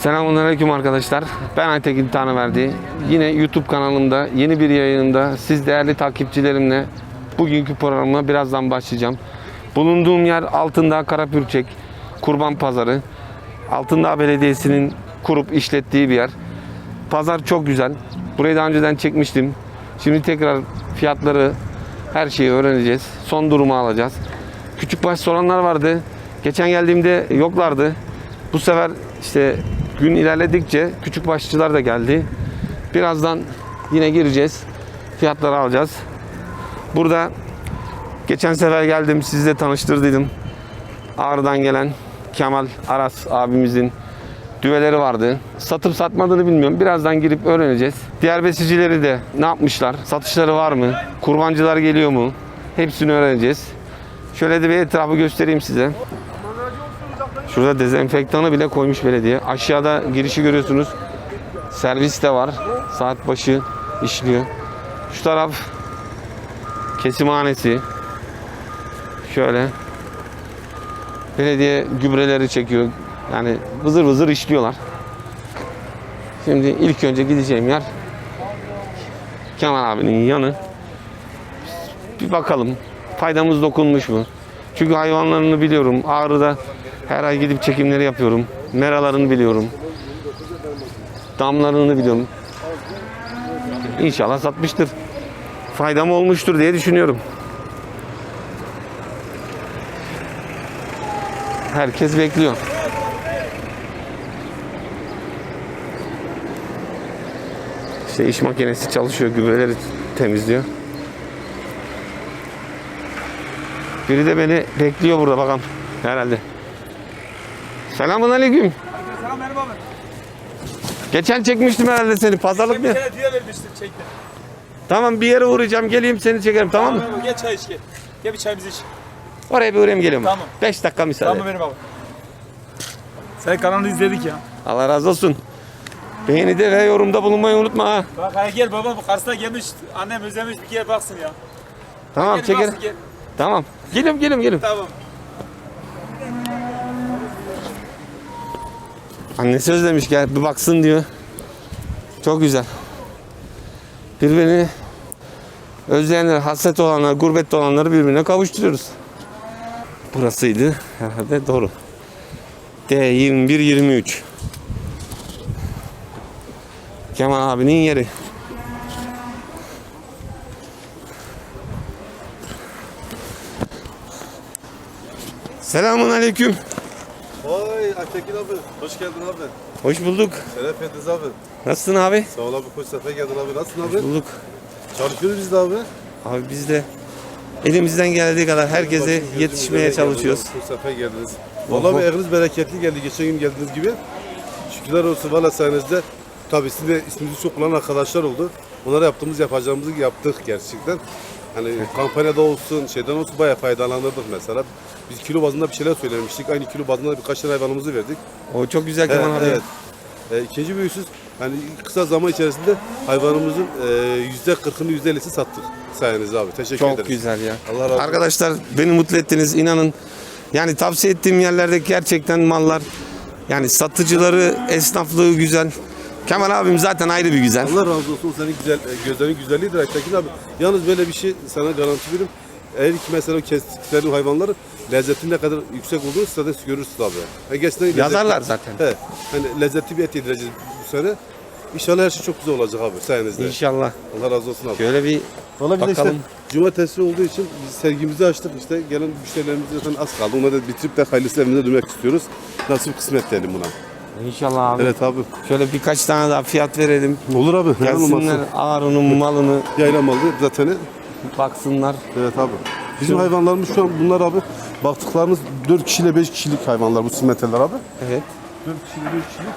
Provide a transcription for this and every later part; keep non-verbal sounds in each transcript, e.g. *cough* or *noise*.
Selamünaleyküm arkadaşlar. Ben Aytekin Tanrıverdi. Yine YouTube kanalımda yeni bir yayınımda siz değerli takipçilerimle bugünkü programıma birazdan başlayacağım. Bulunduğum yer Altındağ Karapürçek Kurban Pazarı. Altındağ Belediyesi'nin kurup işlettiği bir yer. Pazar çok güzel. Burayı daha önceden çekmiştim. Şimdi tekrar fiyatları her şeyi öğreneceğiz. Son durumu alacağız. Küçük baş soranlar vardı. Geçen geldiğimde yoklardı. Bu sefer işte gün ilerledikçe küçük başçılar da geldi. Birazdan yine gireceğiz. Fiyatları alacağız. Burada geçen sefer geldim sizle tanıştırdıydım. Ağrı'dan gelen Kemal Aras abimizin düveleri vardı. Satıp satmadığını bilmiyorum. Birazdan girip öğreneceğiz. Diğer besicileri de ne yapmışlar? Satışları var mı? Kurbancılar geliyor mu? Hepsini öğreneceğiz. Şöyle de bir etrafı göstereyim size. Şurada dezenfektanı bile koymuş belediye. Aşağıda girişi görüyorsunuz. Servis de var. Saat başı işliyor. Şu taraf kesimhanesi. Şöyle. Belediye gübreleri çekiyor. Yani vızır vızır işliyorlar. Şimdi ilk önce gideceğim yer Kemal abinin yanı. Bir bakalım faydamız dokunmuş mu? Çünkü hayvanlarını biliyorum. Ağrı'da her ay gidip çekimleri yapıyorum. Meralarını biliyorum. Damlarını biliyorum. İnşallah satmıştır. Faydam olmuştur diye düşünüyorum. Herkes bekliyor. İşte iş makinesi çalışıyor, gübreleri temizliyor. Biri de beni bekliyor burada bakalım. Herhalde. Selamun aleyküm. Selam merhaba abi. Geçen çekmiştim herhalde seni. Pazarlık mı? Bir tane düğe vermiştim çektim. Tamam bir yere uğrayacağım. Geleyim seni çekerim tamam mı? Gel çay iç gel. Gel bir çayımızı iç. Oraya bir uğrayayım geliyorum. Tamam. 5 dakika müsaade. Tamam benim abi. Sen kanalı izledik ya. Allah razı olsun. Beğeni ve yorumda bulunmayı unutma ha. Bak hadi gel baba bu karşısına gelmiş. Annem özlemiş bir gel baksın ya. Tamam çekerim. Tamam. Geliyorum geliyorum geliyorum. Tamam. Annesi özlemiş gel bir baksın diyor. Çok güzel. Birbirini özleyenler, hasret olanlar, gurbette olanları birbirine kavuşturuyoruz. Burasıydı herhalde doğru. D21-23 Kemal abinin yeri. Selamun aleyküm. Vay Aytekin abi, hoş geldin abi. Hoş bulduk. Şeref ettiniz abi. Nasılsın abi? Sağ ol abi, hoş sefer geldin abi. Nasılsın abi? Bulduk. Çalışıyoruz biz de abi. Abi biz de elimizden geldiği kadar herkese gözüm yetişmeye çalışıyoruz. Hoş sefer geldiniz. Vallahi abi eviniz bereketli geldi. Geçen gün geldiğiniz gibi. Şükürler olsun valla sayenizde. Tabii sizin de isminizi çok kullanan arkadaşlar oldu. Onlara yaptığımız yapacağımızı yaptık gerçekten. Hani kampanyada olsun, şeyden olsun bayağı faydalandırdık mesela. Biz kilo bazında bir şeyler söylemiştik. Aynı kilo bazında birkaç tane hayvanımızı verdik. O çok güzel Kemal abi. evet. E, ikinci husus, hani kısa zaman içerisinde hayvanımızın e, yüzde kırkını yüzde ellisi sattık sayenizde abi. Teşekkür Çok ederiz. güzel ya. Allah razı olsun. Arkadaşlar beni mutlu ettiniz inanın. Yani tavsiye ettiğim yerlerde gerçekten mallar yani satıcıları, esnaflığı güzel. Kemal abim zaten ayrı bir güzel. Allah razı olsun senin güzel e, gözlerin güzelliğidir Aytekin abi. Yalnız böyle bir şey sana garanti veririm. Eğer ki mesela kestikleri hayvanların lezzetin ne kadar yüksek olduğunu zaten görürsün abi. E, gerçekten Yazarlar zaten. He, hani lezzetli bir et yedireceğiz bu sene. İnşallah her şey çok güzel olacak abi sayenizde. İnşallah. Allah razı olsun abi. Şöyle bir Valla biz de işte Bakalım. cumartesi olduğu için biz sergimizi açtık işte gelen müşterilerimiz zaten az kaldı. Onları da bitirip de hayırlısı evimize dönmek istiyoruz. Nasip kısmet diyelim buna. İnşallah abi. Evet abi. Şöyle birkaç tane daha fiyat verelim. Olur abi. Neden Gelsinler olmasın? ağrının malını Yayla malı zaten. baksınlar. Evet abi. Bizim hayvanlarımız şu an bunlar abi. Baktıklarımız 4 kişiyle 5 kişilik hayvanlar bu simeteller abi. Evet. 4 kişiyle 5 kişilik.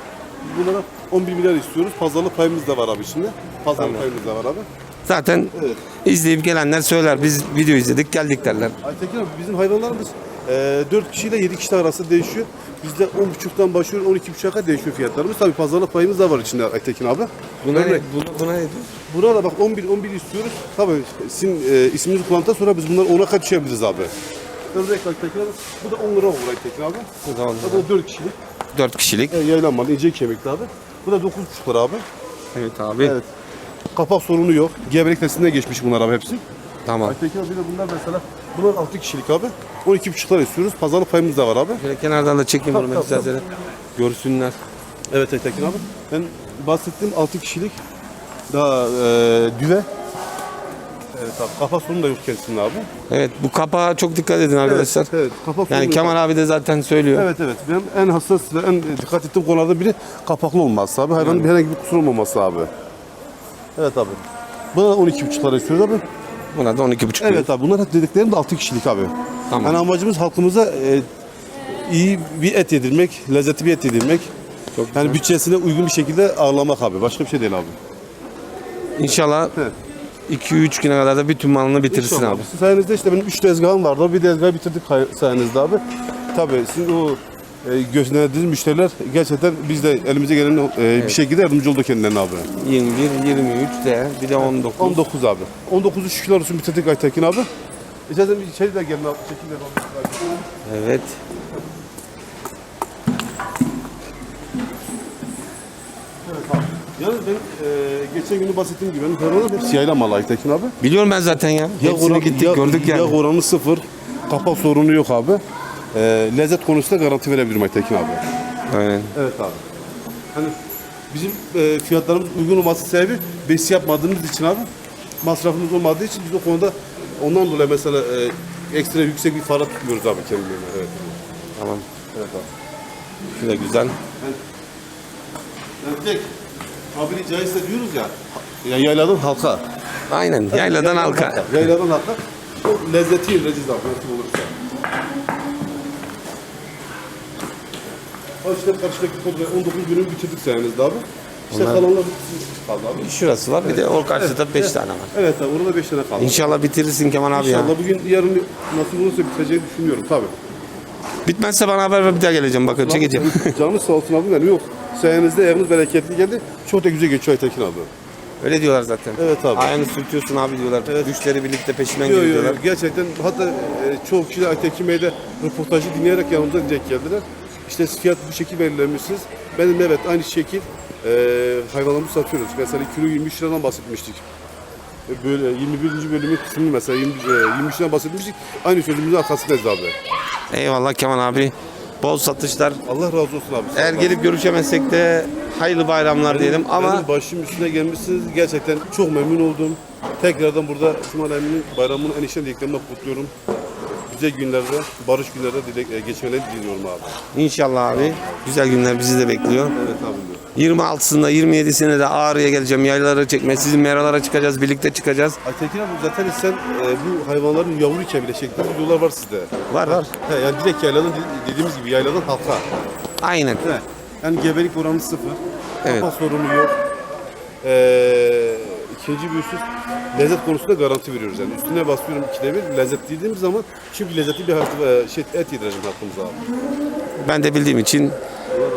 Biz bunlara 11 milyar istiyoruz. Pazarlık payımız da var abi şimdi. Pazarlık payımız da var abi. Zaten Evet. izleyip gelenler söyler. Biz video izledik geldik derler. Aytekin abi bizim hayvanlarımız e, 4 kişiyle 7 kişi arası değişiyor. Bizde 10.5'tan başlıyor 12.5'a kadar değişiyor fiyatlarımız. Tabii pazarlık payımız da var içinde Aytekin abi. Buna ne, Örnek. buna, buna ne diyor? Burada bak 11 11 istiyoruz. Tabii sizin e, isminizi kullandıktan sonra biz bunları 10'a kadar düşebiliriz abi. Örnek Aytekin abi. Bu da 10 lira olur Aytekin abi. Bu da on Bu da 4 kişilik. 4 kişilik. E, yaylan malı ince kemikli abi. Bu da 9,5 lira abi. Evet abi. Evet. Kapak sorunu yok. Gebelik testinden geçmiş bunlar abi hepsi. Tamam. Aytekin abi bir de bunlar mesela bunlar 6 kişilik abi. 12,5 lira istiyoruz. Pazarlık payımız da var abi. Şöyle kenardan da çekeyim bunu Tabii, ben tabii. Görsünler. Evet Aytekin abi. Ben bahsettiğim 6 kişilik daha e, düve. Evet abi. Kapak sorunu da yok kendisinde abi. Evet bu kapağa çok dikkat edin arkadaşlar. Evet, evet. Sorunu Yani yok. Kemal abi de zaten söylüyor. Evet evet. Benim en hassas ve en dikkat ettiğim konulardan biri kapaklı olması abi. Hayvanın herhangi bir kusur olmaması abi. Evet abi. Buna da 12,5 lira istiyoruz abi. Buna da 12,5 Evet abi. Bunlar dediklerim de 6 kişilik abi. Tamam. Yani amacımız halkımıza e, iyi bir et yedirmek, lezzetli bir et yedirmek. Çok Yani bütçesine uygun bir şekilde ağırlamak abi. Başka bir şey değil abi. İnşallah Evet. 2-3 güne kadar da bütün malını bitirsin İnşallah abi. Sayenizde işte benim 3 tezgahım vardı. Bir tezgahı bitirdik hay- sayenizde abi. Tabii sizin o e, gözlemlediğiniz müşteriler gerçekten biz de elimize gelen e, bir şekilde yardımcı oldu kendilerine abi. 21, 23 de bir de 19. 19 abi. 19'u şükürler olsun bitirdik Aytekin abi. İstersen bir içeri de gelin abi. Çekil de abi. Evet. Yalnız ben e, geçen günü bahsettiğim gibi benim hayvanlarım hepsi yayla malı Aytekin abi. Biliyorum ben zaten ya. Hepsine gittik ya- gördük yani. Yağ oranı sıfır. Kapak sorunu yok abi. E, lezzet konusunda garanti verebilirim Aytekin abi. Aynen. Evet abi. Hani bizim e, fiyatlarımız uygun olması sebebi besi yapmadığımız için abi. Masrafımız olmadığı için biz o konuda ondan dolayı mesela e, ekstra yüksek bir fiyat tutmuyoruz abi kendilerine. Evet. Tamam. Evet abi. Şu da güzel. Yani tek tabiri caizse diyoruz ya. Ya yayladan halka. Aynen. Yayladan halka. Yayladan halka. O lezzeti vereceğiz abi nasip olursa. Ha işte karşıdaki komple 19 günü bitirdik sayenizde abi. İşte Onlar- kalanlar kaldı abi. Şurası var bir de o karşıda 5 tane var. Evet abi orada 5 tane kaldı. İnşallah bitirirsin Kemal abi ya. İnşallah bugün yarın nasıl olursa biteceğini düşünüyorum tabii. Bitmezse bana haber ver bir daha geleceğim bakın çekeceğim. Canınız *laughs* sağ olsun abi benim yok. Sayenizde eviniz bereketli geldi. Çok da güzel geçiyor Aytekin abi. Öyle diyorlar zaten. Evet abi. Ayağını sürtüyorsun abi diyorlar. Evet. Güçleri birlikte peşinden Yok yok gidiyorlar. yok. gerçekten hatta e, çoğu kişi de Aytekin Bey'de röportajı dinleyerek yanımıza direkt geldiler. İşte fiyat bu şekil belirlemişsiniz. Benim evet aynı şekil e, hayvanlarımızı satıyoruz. Mesela kilo 23 liradan bahsetmiştik. E, Böyle 21. bölümün kısmını mesela 20, e, 23 liradan bahsetmiştik. Aynı sözümüzün arkasındayız abi. Eyvallah Kemal abi. Bol satışlar. Allah razı olsun abi. Eğer gelip görüşemezsek de hayırlı bayramlar diyelim ama Benim başım üstüne gelmişsiniz. Gerçekten çok memnun oldum. Tekrardan burada İsmail Emin'in bayramının en içten dileklerini kutluyorum. Güzel günlerde, barış günlerde dilek, e, geçmelerini diliyorum abi. inşallah abi güzel günler bizi de bekliyor. Evet abi. 26'sında 27'sinde de Ağrı'ya geleceğim. Yaylalara çekmeye, sizin meralara çıkacağız, birlikte çıkacağız. Aytekin abi zaten sen e, bu hayvanların yavru iken bile çektiğiniz videolar var sizde. Var var. He, yani direkt yayladan de- dediğimiz gibi yayladan halka. Aynen. He. Yani gebelik oranı sıfır. Evet. Kafa sorunu yok. Ee, ikinci husus lezzet konusunda garanti veriyoruz yani. Üstüne basıyorum ikide bir lezzet dediğimiz zaman çünkü lezzetli bir harf- e, şey, et yedireceğim halkımıza abi. Ben de bildiğim için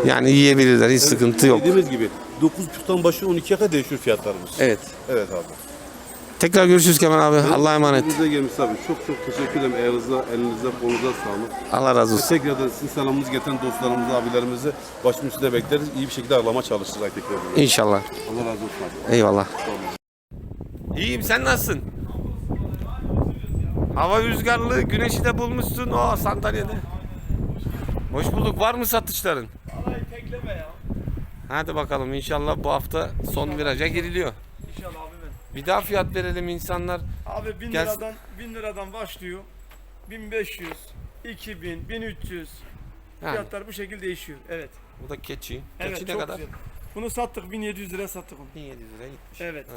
yani yiyebilirler. Hiç sıkıntı yok. Dediğimiz gibi 9.5'tan başlıyor 12'ye kadar değişiyor fiyatlarımız. Evet. Evet abi. Tekrar görüşürüz Kemal abi. Allah'a emanet. Elinize gelmiş abi. Çok çok teşekkür ederim. Elinize, elinize, kolunuza sağlık. Allah razı olsun. Tekrardan sizin selamımızı getiren dostlarımızı, abilerimizi başımın üstüne bekleriz. İyi bir şekilde ağırlama çalışırız tekrar. İnşallah. Allah razı olsun abi. Eyvallah. İyiyim sen nasılsın? Hava rüzgarlı, güneşi de bulmuşsun o sandalyede. Hoş bulduk. Var mı satışların? Vallahi tekleme ya. Hadi bakalım inşallah bu hafta son viraja giriliyor. İnşallah abi. Bir daha fiyat verelim insanlar. Abi 1000 Gel- liradan 1000 liradan başlıyor. 1500, 2000, 1300 Yani, fiyatlar bu şekilde değişiyor. Evet. bu da keçi. Evet Keçi ne çok kadar? güzel. Bunu sattık 1700 liraya sattık onu. 1700 liraya gitmiş. Evet. Ha.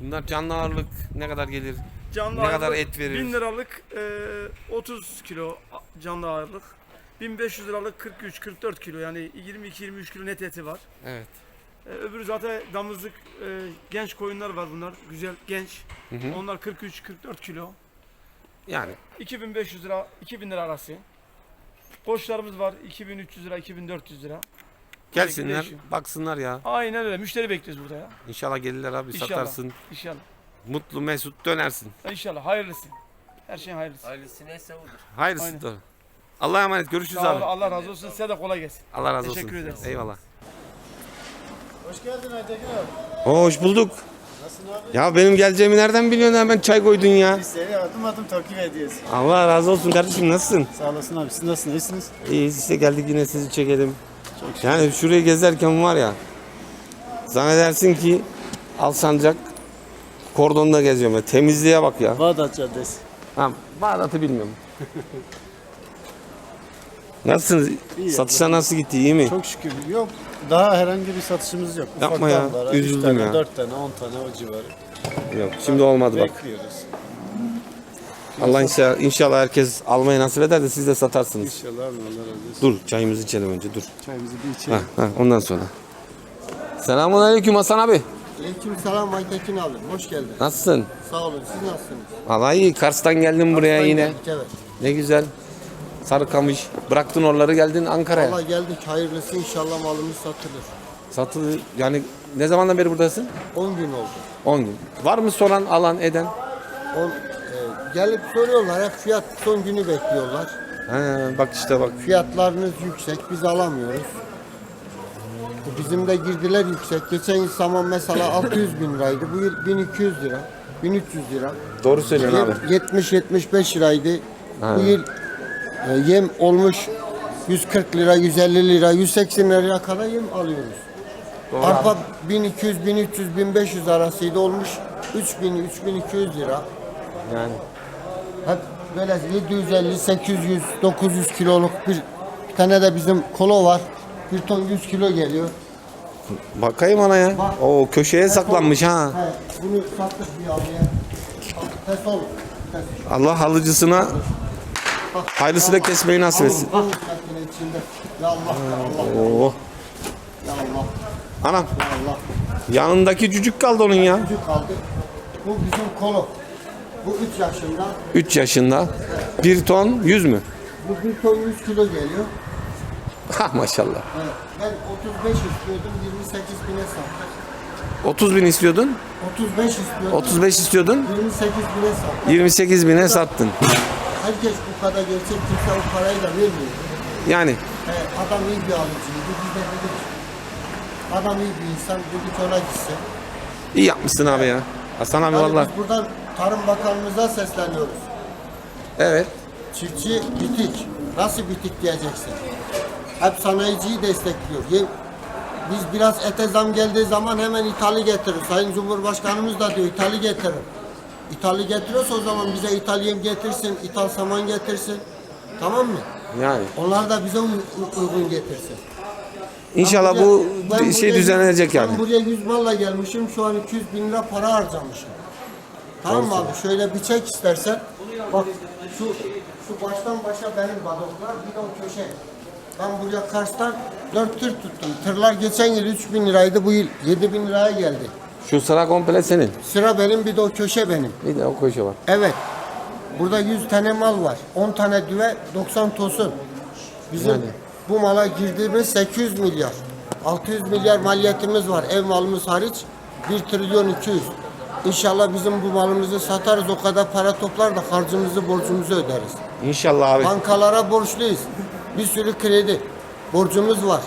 Bunlar canlı ağırlık ne kadar gelir? Canlı Ne kadar et verir? 1000 liralık e, 30 kilo canlı ağırlık. 1500 liralık 43 44 kilo yani 22 23 kilo net eti var. Evet. E, öbürü zaten damızlık e, genç koyunlar var bunlar. Güzel genç. Hı hı. Onlar 43 44 kilo. Yani 2500 lira 2000 lira arası. Koçlarımız var 2300 lira 2400 lira. Gelsinler, değişiyor. baksınlar ya. Aynen öyle. Müşteri bekliyoruz burada ya. İnşallah gelirler abi İnşallah. satarsın. İnşallah. Mutlu mesut dönersin. İnşallah hayırlısı. Her şeyin hayırlısı. Ailesi neyse odur. Hayırlısı Aynen. da. Allah'a emanet. Görüşürüz Sağ abi. Allah razı olsun. Size de kolay gelsin. Allah razı olsun. Teşekkür ederiz. Eyvallah. Hoş geldin Aytekin abi. Hoş bulduk. Nasılsın abi? Ya benim geleceğimi nereden biliyorsun hemen çay koydun ya. Biz seni adım adım takip ediyoruz. Allah razı olsun kardeşim nasılsın? Sağ olasın abi. Siz nasılsınız? İyisiniz? İyiyiz işte geldik yine sizi çekelim. Yani şurayı gezerken var ya zannedersin ki Alsancak kordonda geziyorum ya. Temizliğe bak ya. Bağdat Caddesi. Ha, Bağdat'ı bilmiyorum. Nasılsınız? İyi Satışlar nasıl gitti? iyi mi? Çok şükür. Yok. Daha herhangi bir satışımız yok. Yapma ya, damlara, üzüldüm tane, ya. Dört tane, on tane o civarı. Yok şimdi olmadı bak. Bekliyoruz. Allah inşallah, inşallah herkes almayı nasip eder de siz de satarsınız. İnşallah abi Allah razı olsun. Dur çayımızı içelim önce dur. Çayımızı bir içelim. Ha, ha, ondan sonra. Selamun aleyküm Hasan abi. Aleyküm selam Aytekin abi. Hoş geldin. Nasılsın? Sağ olun. Siz nasılsınız? Vallahi iyi. Kars'tan geldim buraya Kars'tan yine. geldik, evet. Ne güzel. Sarıkamış. Bıraktın oraları geldin Ankara'ya. Valla geldik. Hayırlısı inşallah malımız satılır. Satıldı. Yani ne zamandan beri buradasın? 10 gün oldu. 10 gün. Var mı soran alan eden? Gelip soruyorlar. Hep fiyat son günü bekliyorlar. He, bak işte bak. Fiyatlarınız yüksek. Biz alamıyoruz. Bizim de girdiler yüksek. Geçen yıl saman mesela *laughs* 600 bin liraydı. Bu yıl 1200 lira. 1300 lira. Doğru söylüyorsun abi. 70-75 liraydı. Bu yıl e, yem olmuş 140 lira, 150 lira, 180 liraya kadar yem alıyoruz. Arpa 1200, 1300, 1500 arasıydı olmuş 3000, 3200 lira. Yani. Hep böyle 750, 800, 900 kiloluk bir, bir tane de bizim kolo var. Bir ton 100 kilo geliyor. Bakayım ona ya. O köşeye saklanmış ha. He, bunu sattık bir abiye. Olur. Test. Allah halıcısına hayırlısıyla kesmeyi nasip etsin. Bak. Ya Allah, ya Allah, Oo. ya Allah, Anam ya Allah. yanındaki cücük kaldı onun ya. Çocuk kaldı. Bu bizim kolo. Bu 3 yaşında. 3 yaşında. 1 ton 100 mü? Bu bir ton 100 kilo geliyor. Ha maşallah. Evet. Ben 35 istiyordum, 28 bine sattık. 30 bin istiyordun. 35 istiyordum, 35 istiyordun. 28 bine sattık. 28 bine sattın. Herkes bu kadar gerçek kimse o parayı da vermiyor. Yani He, adam iyi bir alıcıydı. Biz de dedik, adam iyi bir insan, dedik ona gitsin. iyi yapmışsın abi ya. Hasan abi Yani valla. biz buradan Tarım Bakanımıza sesleniyoruz. Evet. Çiftçi bitik. Nasıl bitik diyeceksin? Hep sanayiciyi destekliyor. Biz biraz ete zam geldiği zaman hemen ithali getirir. Sayın Cumhurbaşkanımız da diyor ithali getirir. İthali getiriyorsa o zaman bize ithal yem getirsin, ithal saman getirsin. Tamam mı? Yani. Onlar da bize uy- uygun getirsin. İnşallah Ben bu buraya- ben şey düzenlenecek Ben yani. buraya 100 malla gelmişim. Şu an 200 bin lira para harcamışım. Tamam abi? Şöyle bir çek istersen. Bak şu şu baştan başa benim badoklar bir de o köşe. Ben buraya Kars'tan 4 tır tuttum. Tırlar geçen yıl 3 bin liraydı. Bu yıl 7 bin liraya geldi. Şu sıra komple senin. Sıra benim bir de o köşe benim. Bir de o köşe var. Evet. Burada 100 tane mal var. 10 tane düve, 90 tosun. Bizim bu mala girdiğimiz 800 milyar. 600 milyar maliyetimiz var. Ev malımız hariç 1 trilyon 200. İnşallah bizim bu malımızı satarız. O kadar para toplar da harcımızı, borcumuzu öderiz. İnşallah abi. Bankalara borçluyuz. Bir sürü kredi. Borcumuz var.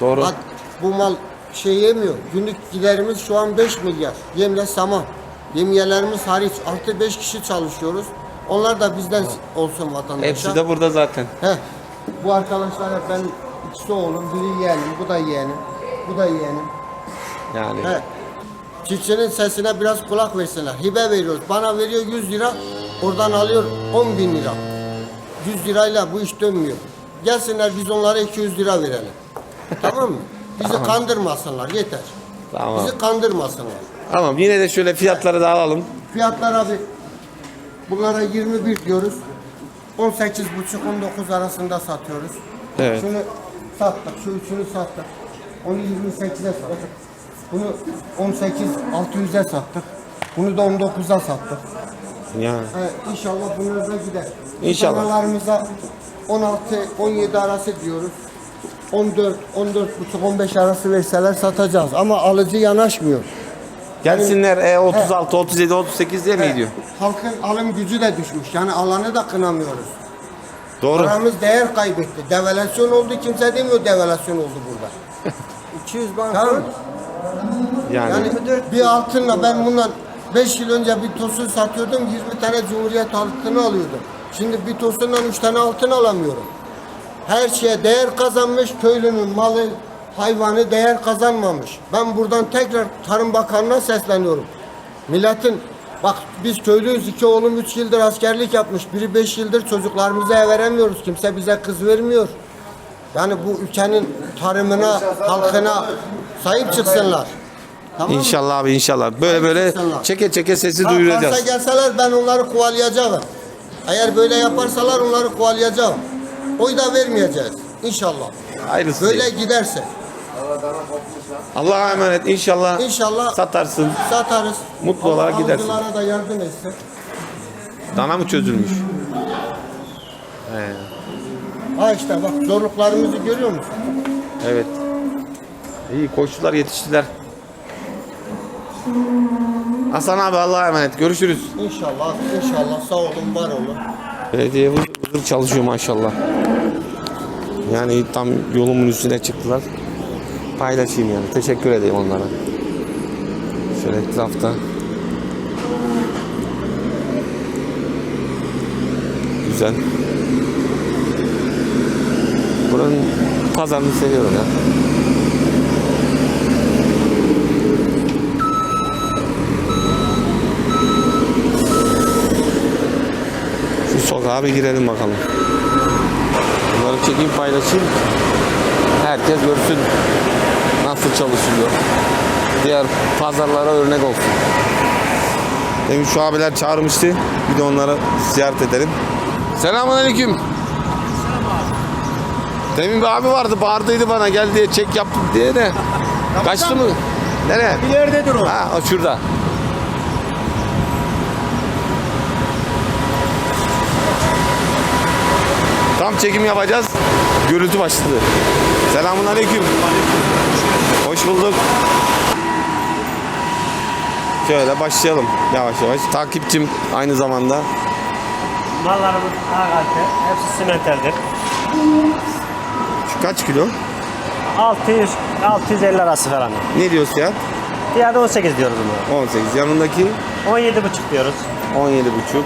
Doğru. Bak bu mal şey yemiyor. Günlük giderimiz şu an 5 milyar. Yemle saman. Yemiyelerimiz hariç artı 5 kişi çalışıyoruz. Onlar da bizden olsun vatandaşa. Hepsi de burada zaten. Heh. Bu arkadaşlar hep ben ikisi oğlum, biri yeğenim, bu da yeğenim, bu da yeğenim. Yani. He. Çiftçinin sesine biraz kulak versinler. Hibe veriyoruz. Bana veriyor 100 lira, oradan alıyor 10 bin lira. 100 lirayla bu iş dönmüyor. Gelsinler biz onlara 200 lira verelim. tamam mı? Bizi kandırmasınlar yeter. Tamam. Bizi kandırmasınlar. Tamam yine de şöyle fiyatları da alalım. Fiyatlar abi bunlara 21 diyoruz. 18,5-19 arasında satıyoruz. Evet. Şunu sattık, şu üçünü sattık. Onu 28'e sattık. Bunu 18 600'e sattık. Bunu da 19'a sattık. Yani. Evet, inşallah bunlar da gider. İnşallah. Danalarımıza 16 17 arası diyoruz. 14 14 buçuk 15 arası verseler satacağız ama alıcı yanaşmıyor. Gelsinler e 36, 37, 38 diye mi gidiyor? Halkın alım gücü de düşmüş. Yani alanı da kınamıyoruz. Doğru. Paramız değer kaybetti. Devalüasyon oldu. Kimse demiyor devalüasyon oldu burada. *laughs* 200 bank Tamam. Yani, Yani bir altınla ben bundan 5 yıl önce bir tosun satıyordum. 20 tane Cumhuriyet altını alıyordum. Şimdi bir tosundan 3 tane altın alamıyorum. Her şeye değer kazanmış. Köylünün malı, hayvanı değer kazanmamış. Ben buradan tekrar Tarım Bakanı'na sesleniyorum. Milletin bak biz köylüyüz. iki oğlum 3 yıldır askerlik yapmış. Biri 5 yıldır çocuklarımıza veremiyoruz. Kimse bize kız vermiyor. Yani bu ülkenin tarımına, halkına sahip çıksınlar. Tamam? İnşallah abi inşallah. Böyle böyle İnşallah. çeke çeke sesi duyuracağız. gelseler ben onları kovalayacağım. Eğer böyle yaparsalar onları kovalayacağım. Oy da vermeyeceğiz. İnşallah. Hayırlısı. Böyle değil. giderse. Allah'a emanet inşallah İnşallah satarsın. satarız. Mutlu olarak Allah gidersin. alıcılara da yardım etsin. Dana mı çözülmüş? Ha işte bak zorluklarımızı görüyor musun? Evet. İyi koştular yetiştiler. Hasan abi Allah'a emanet. Görüşürüz. İnşallah, inşallah sağ olun, var olun. Belediye vızır çalışıyor maşallah. Yani tam yolumun üstüne çıktılar. Paylaşayım yani. Teşekkür edeyim onlara. Şöyle etrafta. Güzel. Buranın pazarını seviyorum ya. Sokağa bir girelim bakalım. Bunları çekeyim paylaşayım. Herkes görsün nasıl çalışılıyor. Diğer pazarlara örnek olsun. Demin şu abiler çağırmıştı. Bir de onları ziyaret edelim. Selamun aleyküm. Demin bir abi vardı bağırdıydı bana gel diye çek yaptım diye de. Kaçtı mı? Nereye? İleridedir o. Ha o şurada. Tam çekim yapacağız. Görüntü başladı. Selamun aleyküm. Hoş bulduk. Şöyle başlayalım yavaş yavaş. Takipçim aynı zamanda. Mallarımız A kalite, hepsi simenteldir. Şu kaç kilo? 600 650 arası falan. Ne diyorsun ya? Diğerde 18 diyoruz bunlara. 18. Yanındaki 17,5 diyoruz. 17 buçuk.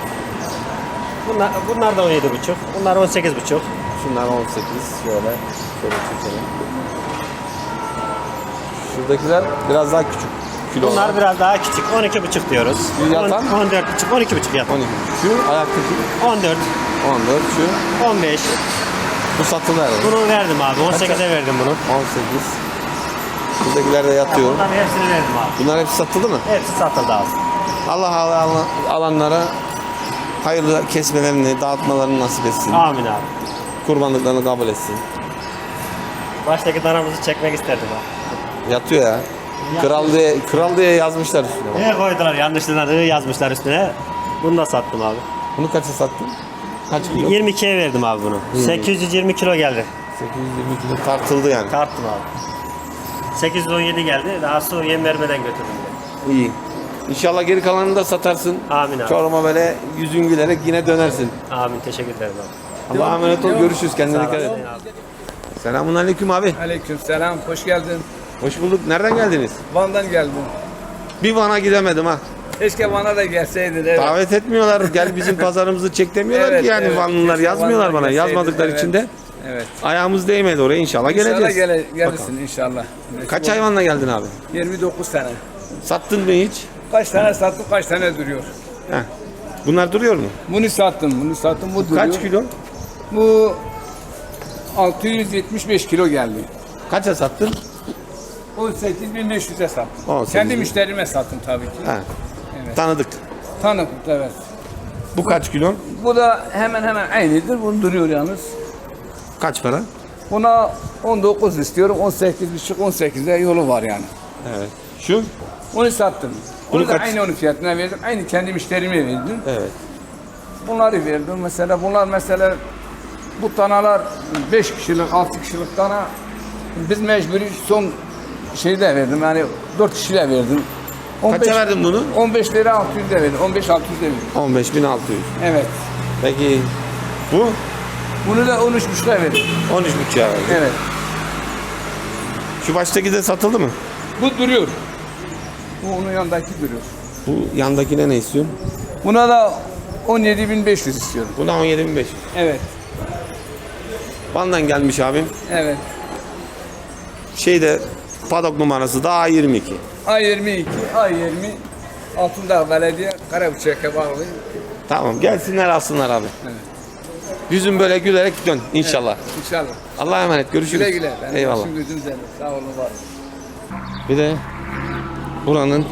Bunlar, bunlar da 17,5. Bunlar 18,5. Şunlar 18. Şöyle. Şöyle çekelim. Şuradakiler biraz daha küçük. Kilo Bunlar biraz daha küçük. 12,5 diyoruz. Bir yatan? 14,5, 12,5 yatan. 12. Şu ayaktaki 14, 14. Şu 15. bu satılır herhalde. Bunu verdim abi. 18'e verdim bunu. 18. Buradakiler de yatıyor. Bunların hepsini verdim abi. Bunlar hepsi satıldı mı? Hepsi satıldı abi. Allah Allah- alanlara hayırlı kesmelerini, dağıtmalarını nasip etsin. Amin abi. Kurbanlıklarını kabul etsin. Baştaki danamızı çekmek isterdim abi. Yatıyor ya. Kral diye, kral diye yazmışlar üstüne. Ne koydular yanlışlıkla I yazmışlar üstüne. Bunu da sattım abi. Bunu kaça sattın? Kaç kilo? 22'ye verdim abi bunu. 820 kilo geldi. 820 kilo tartıldı yani. Tarttım abi. 817 geldi. Daha su yem vermeden götürdüm. İyi. İnşallah geri kalanını da satarsın. Amin abi. Çorum'a böyle yüzün gülerek yine dönersin. Amin teşekkür ederim abi. Allah'a emanet ol. Görüşürüz. Kendine dikkat et. Selamun aleyküm abi. Aleyküm selam, hoş geldin. Hoş bulduk. Nereden geldiniz? Van'dan geldim. Bir Van'a gidemedim ha. Keşke Van'a da gelseydin. Evet. Davet etmiyorlar. Gel bizim *laughs* pazarımızı çek demiyorlar Evet, ki yani evet. Vanlılar Keşke yazmıyorlar Van'dan bana. gelseydin, Yazmadıkları evet. için de Evet. ayağımız değmedi oraya. İnşallah İnşallah geleceğiz. gele, gelirsin Bakalım. inşallah. Kaç hayvanla geldin abi? 29 tane. Sattın mı hiç? Kaç tane sattım, kaç tane duruyor. Heh. Bunlar duruyor mu? Bunu sattım, bunu sattım, bu duruyor. Kaç kilo? Bu 675 kilo geldi. Kaça sattın? 18.500'e sattım. 18.000. Kendi müşterime sattım tabii ki. Ha. Evet. Tanıdık. Tanıklık evet. Bu kaç kilo? Bu da hemen hemen aynıdır. Bunu duruyor yalnız. Kaç para? Buna 19 istiyorum. 18,5 18'e yolu var yani. Evet. Şu? Onu sattım. Bunu Onu da kaç- aynı onun fiyatına verdim. Aynı kendi müşterime verdim. Evet. Bunları verdim. Mesela bunlar mesela bu tanalar 5 kişilik, 6 kişilik tana biz mecburi son şeyde verdim. Yani 4 kişiyle verdim. Kaça verdin bunu? 15 lira 600 de verdim. 15 600 de verdim. 15.600. Evet. Peki bu? Bunu da 13,5'a verdim. 13,5 verdi. Evet. Şu baştaki de satıldı mı? Bu duruyor. Bu onun yanındaki duruyor. Bu yandakine ne istiyorsun? Buna da 17.500 istiyorum. Buna 17.500. Evet. Van'dan gelmiş abim. Evet. Şeyde padok numarası da A22. A22, A20 Altındağ Belediye Karabıçak'a bağlı. Tamam gelsinler alsınlar abi. Evet. Yüzün böyle gülerek dön inşallah. İnşallah. Allah'a emanet görüşürüz. Güle güle. Benim Eyvallah. Sağ olun var. Bir de buranın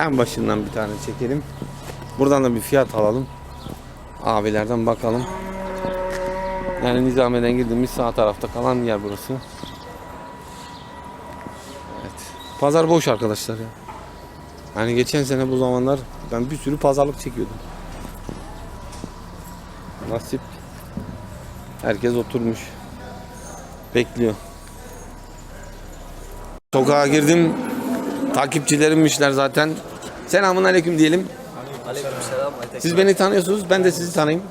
en başından bir tane çekelim. Buradan da bir fiyat alalım. Abilerden bakalım. Yani Nizame'den girdiğimiz sağ tarafta kalan yer burası. Evet. Pazar boş arkadaşlar ya. Hani geçen sene bu zamanlar ben bir sürü pazarlık çekiyordum. Nasip. Herkes oturmuş. Bekliyor. Sokağa girdim. Takipçilerimmişler zaten. Selamun aleyküm diyelim. Aleykümselam. Siz beni tanıyorsunuz. Ben de sizi tanıyayım.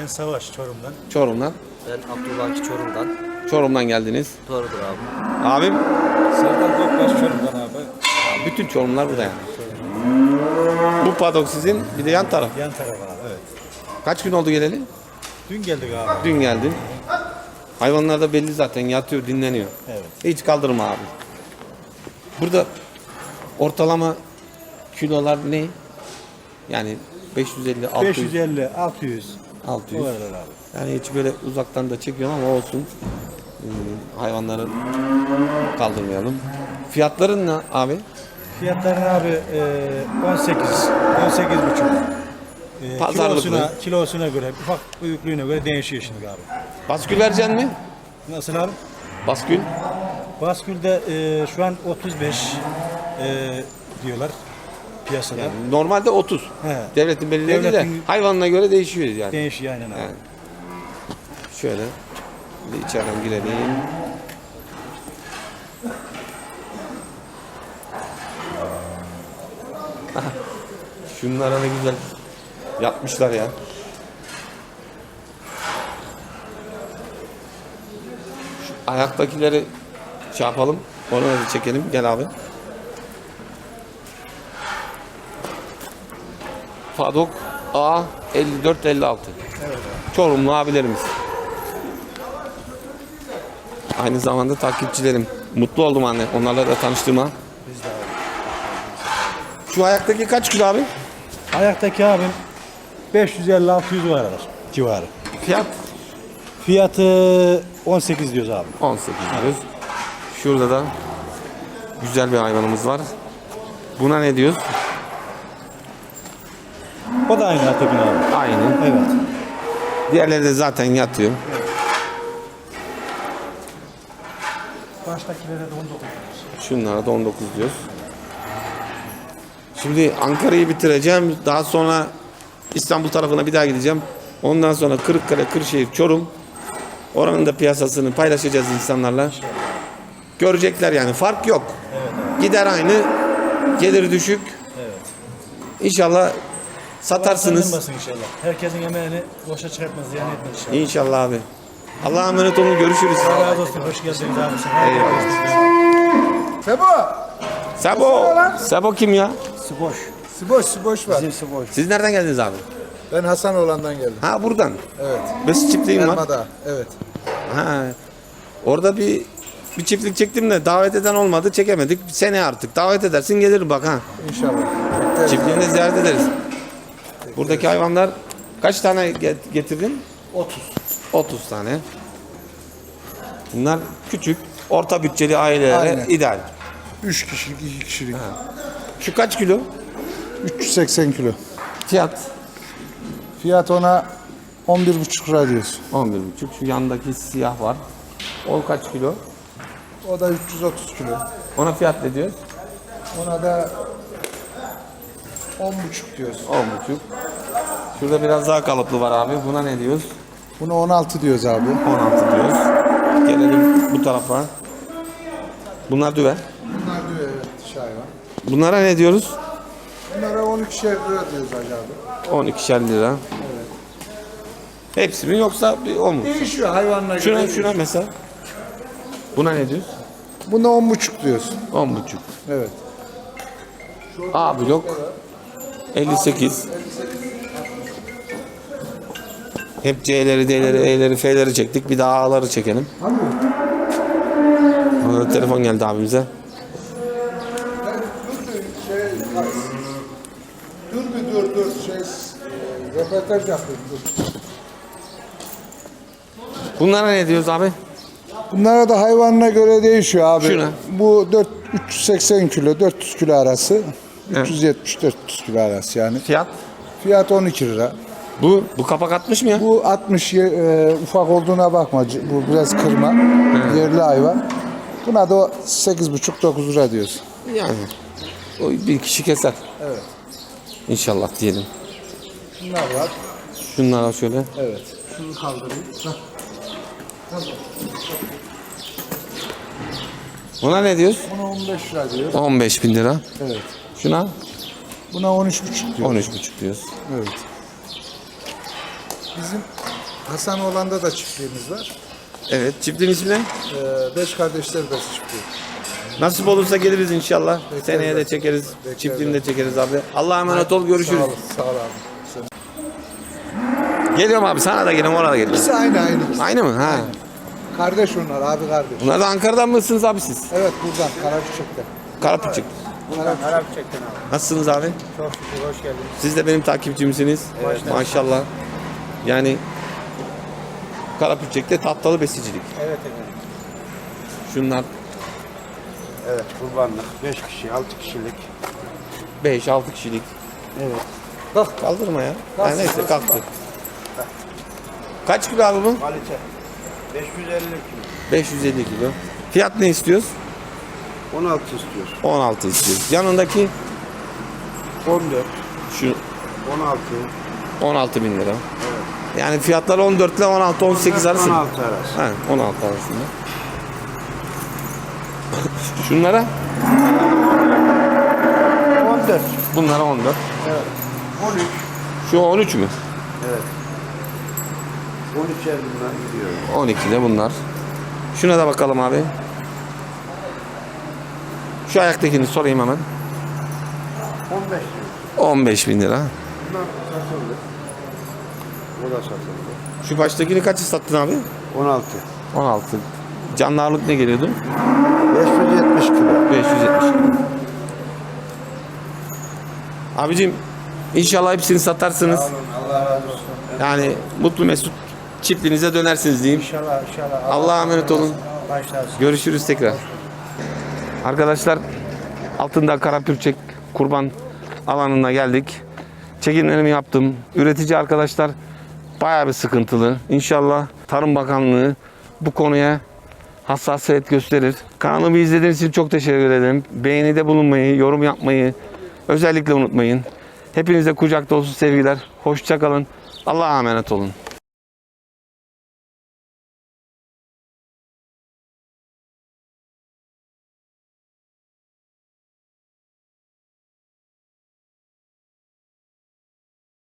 Ben Savaş Çorum'dan. Çorum'dan. Ben Abdullah Çorum'dan. Çorum'dan geldiniz. Doğrudur abi. Abim. Serdar Gökbaş Çorum'dan abi. Bütün Çorumlar burada yani. Bu padok sizin. Bir de yan taraf. Yan taraf abi evet. Kaç gün oldu geleli? Dün geldik abi. Dün geldin. Hayvanlar da belli zaten. Yatıyor, dinleniyor. Evet. Hiç kaldırma abi. Burada ortalama kilolar ne? Yani 550, 600, 550, 600. 600. O aralar abi. Yani hiç böyle uzaktan da çekiyorum ama olsun. Hmm, hayvanları kaldırmayalım. Fiyatların ne abi? Fiyatları abi e, 18, 18 buçuk. E, Pazarlıklı. kilosuna, kilosuna göre, ufak büyüklüğüne göre değişiyor şimdi abi. Baskül vereceksin mi? Nasıl abi? Baskül. Baskül'de e, şu an 35 e, diyorlar piyasada. Normalde 30. He. Devletin belirlediği de Devletin- hayvanına göre değişiyor yani. Değişiyor aynen abi. Yani. Şöyle bir içeriden girelim. Şunlara ne güzel yapmışlar ya. Şu ayaktakileri şey yapalım. Onu da çekelim. Gel abi. Fadok A 54 56. Çorumlu abilerimiz. Aynı zamanda takipçilerim. Mutlu oldum anne onlarla da tanıştığıma. Şu ayaktaki kaç kilo abi? Ayaktaki abim 550-600 var civarı. Fiyat Fiyatı 18 diyoruz abi. 18 diyoruz. Şurada da güzel bir hayvanımız var. Buna ne diyoruz? O da aynı Atakin abi. Aynı. Evet. Diğerleri de zaten yatıyor. Baştakilere de 19 diyoruz. Şunlara da 19 diyoruz. Şimdi Ankara'yı bitireceğim. Daha sonra İstanbul tarafına bir daha gideceğim. Ondan sonra Kırıkkale, Kırşehir, Çorum. Oranın da piyasasını paylaşacağız insanlarla. Görecekler yani. Fark yok. Gider aynı. Gelir düşük. İnşallah satarsınız. İnşallah. Herkesin emeğini boşa çıkartmaz, ziyan etmez inşallah. İnşallah abi. Allah'a emanet olun. Görüşürüz. Allah razı olsun. Hoş geldiniz abi. Eyvallah. Sebo. Sebo kim ya? Sıboş. Siboş, siboş var. Bizim Sıboş. Siz nereden geldiniz abi? Ben Hasanoğlan'dan geldim. Ha buradan. Evet. Besit çiftliğim var. Elmada. Evet. Ha. Orada bir bir çiftlik çektim de davet eden olmadı. Çekemedik. Sene artık. Davet edersin gelir bak ha. İnşallah. Bekleriz. Çiftliğini ziyaret ederiz. Buradaki hayvanlar kaç tane get- getirdin? 30. 30 tane. Bunlar küçük, orta bütçeli ailelere Aynen. ideal. 3 kişilik, 2 kişilik. Şu kaç kilo? 380 kilo. Fiyat Fiyat ona 11,5 lira diyoruz. 11,5. Şu yandaki siyah var. O kaç kilo? O da 330 kilo. Ona fiyat ne diyoruz? Ona da 10,5 diyoruz. 10,5. Şurada biraz daha kalıplı var abi. Buna ne diyoruz? Buna 16 diyoruz abi. 16 diyoruz. Gelelim bu tarafa. Bunlar düve. Bunlar diyor evet hayvan. Bunlara ne diyoruz? Bunlara 12 lira diyoruz Hacı abi. 12'şer lira. Hepsi mi yoksa bir o mu? Değişiyor hayvanına Şuna göre. şuna mesela. Buna ne diyorsun? Buna on buçuk diyorsun. 10,5. Evet. A blok 58. Hep C'leri, D'leri, E'leri, F'leri çektik. Bir daha A'ları çekelim. Orada telefon geldi abimize. Dur bir dur dur şey röportaj yapayım dur. Bunlara ne diyoruz abi? Bunlara da hayvanına göre değişiyor abi. Şuna. Bu 4 380 kilo 400 kilo arası. 370 400 kilo arası yani. Fiyat? Fiyat 12 lira. Bu bu kapak atmış mı ya? Bu 60 ye- e, ufak olduğuna bakma. Bu biraz kırma. Yerli hayvan. Buna da 8,5 9 lira diyoruz. Yani o bir kişi keser. Evet. İnşallah diyelim. Bunlar var. Şunlara şöyle. Evet. Şunu kaldırayım. Buna ne diyoruz? Buna 15 lira diyor. 15 bin lira. Evet. Şuna Buna 13,5 diyor. 13,5 diyoruz. Evet. Bizim Hasan Oğlan'da da çiftliğimiz var. Evet. Çiftin ismi ne? Ee, beş kardeşler de çiftliği. Nasip olursa geliriz inşallah. Bekleriz Seneye de abi. çekeriz. Bekleriz Çiftliğini de çekeriz abi. Allah'a emanet ol. Görüşürüz. Sağ ol, sağ ol abi. Geliyorum abi. Sana da geliyorum. Ona da geliyorum. İkisi aynı aynı. Aynı mı? Ha. Kardeş onlar, abi kardeş. Bunlar da Ankara'dan mısınız abi siz? Evet buradan Karabükçek'ten. Karapüçük. Nasılsınız abi? Çok şükür hoş geldiniz. Siz de benim takipçimsiniz. Maşallah. Yani Karapüçek'te tatlı besicilik. Evet efendim. Şunlar Evet kurbanlık 5 kişi 6 kişilik 5-6 kişilik. Evet. Kalk kaldırma ya. Ha, neyse kalktı. Kaç kilo abi bu? kalite 550 kilo 550 kilo. Fiyat ne istiyoruz? 16 istiyor 16 istiyoruz. Yanındaki 14 şu 16 16 bin lira. Yani fiyatlar 14 ile 16 18 arası. 16 arası Ha, 16 arasında. Şunlara 14 bunlara 14. evet 13 Şu 13 mü? 13 er bunlar gidiyor 12 de bunlar. Şuna da bakalım abi. Şu ayaktakini sorayım hemen. 15 diyor 15 bin lira. bunlar satıldı o da satıldı Şu baştakini kaçı sattın abi? 16 16. Canlı ağırlık ne geliyordu? 570 kilo 570 kilo. Abicim inşallah hepsini satarsınız. Allah razı olsun Yani mutlu mesut çiftliğinize dönersiniz diyeyim. İnşallah inşallah Allah'a emanet olun. başlarsın Görüşürüz tekrar. Arkadaşlar altında Karapürçek kurban alanına geldik. Çekimlerimi yaptım. Üretici arkadaşlar bayağı bir sıkıntılı. İnşallah Tarım Bakanlığı bu konuya hassasiyet gösterir. Kanalımı izlediğiniz için çok teşekkür ederim. Beğenide bulunmayı, yorum yapmayı özellikle unutmayın. Hepinize kucak dolusu sevgiler. Hoşçakalın. Allah'a emanet olun.